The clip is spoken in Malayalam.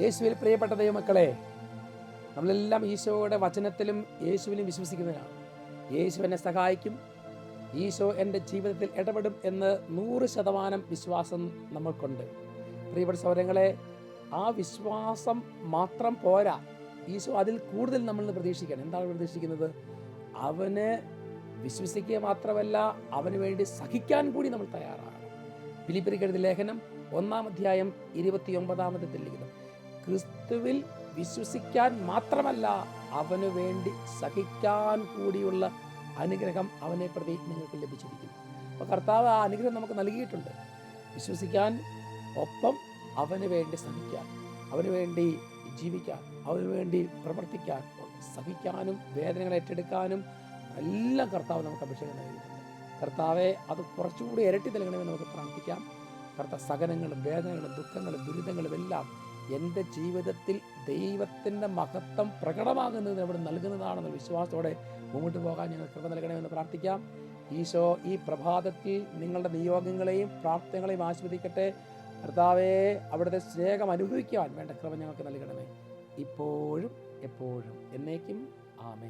യേശുവിൽ പ്രിയപ്പെട്ട ദൈവമക്കളെ നമ്മളെല്ലാം ഈശോയുടെ വചനത്തിലും യേശുവിലും വിശ്വസിക്കുന്നവരാണ്. യേശു എന്നെ സഹായിക്കും ഈശോ എന്റെ ജീവിതത്തിൽ ഇടപെടും എന്ന് നൂറ് ശതമാനം വിശ്വാസം നമ്മൾക്കുണ്ട്. പ്രിയപ്പെട്ട സൗരങ്ങളെ ആ വിശ്വാസം മാത്രം പോരാ. ഈശോ അതിൽ കൂടുതൽ നമ്മൾ പ്രതീക്ഷിക്കണം. എന്താണ് പ്രതീക്ഷിക്കുന്നത്? അവന് വിശ്വസിക്കുക മാത്രമല്ല അവന് വേണ്ടി സഹിക്കാൻ കൂടി നമ്മൾ തയ്യാറാണ് ഫിലിപ്പിരിക്കെഴുതി ലേഖനം ഒന്നാം അധ്യായം ഇരുപത്തി ഒമ്പതാമത്തെ ലിഖിതം ക്രിസ്തുവിൽ വിശ്വസിക്കാൻ മാത്രമല്ല അവന് വേണ്ടി സഹിക്കാൻ കൂടിയുള്ള അനുഗ്രഹം അവനെ പ്രതി നിങ്ങൾക്ക് ലഭിച്ചിരിക്കുന്നു. അപ്പോൾ കർത്താവ് ആ അനുഗ്രഹം നമുക്ക് നൽകിയിട്ടുണ്ട്. വിശ്വസിക്കാൻ ഒപ്പം അവന് വേണ്ടി സഹിക്കാൻ അവന് വേണ്ടി ജീവിക്കാൻ അവന് വേണ്ടി പ്രവർത്തിക്കാൻ സഹിക്കാനും വേദനകൾ ഏറ്റെടുക്കാനും എല്ലാം കർത്താവ് നമുക്ക് അഭിഷേകം നൽകിയിട്ടുണ്ട്. കർത്താവെ അത് കുറച്ചുകൂടി ഇരട്ടി നൽകണമെന്ന് നമുക്ക് പ്രാർത്ഥിക്കാം. കർത്താവ് സഹനങ്ങളും വേദനകളും ദുഃഖങ്ങളും ദുരിതങ്ങളും എല്ലാം എന്റെ ജീവിതത്തിൽ ദൈവത്തിന്റെ മഹത്വം പ്രകടമാകുന്നതിന് അവിടെ നൽകുന്നതാണെന്ന വിശ്വാസത്തോടെ മുമ്പോട്ട് പോകാൻ ഞങ്ങൾ കൃപ നൽകണമെന്ന് പ്രാർത്ഥിക്കാം. ഈശോ ഈ പ്രഭാതത്തിൽ നിങ്ങളുടെ നിയോഗങ്ങളെയും പ്രാർത്ഥനകളെയും ആസ്വദിക്കട്ടെ. കർത്താവേ അവിടുത്തെ സ്നേഹം അനുഭവിക്കാൻ വേണ്ട കൃപ ഞങ്ങൾക്ക് നൽകണമേ. ഇപ്പോഴും എപ്പോഴും എന്നേക്കും ആമേ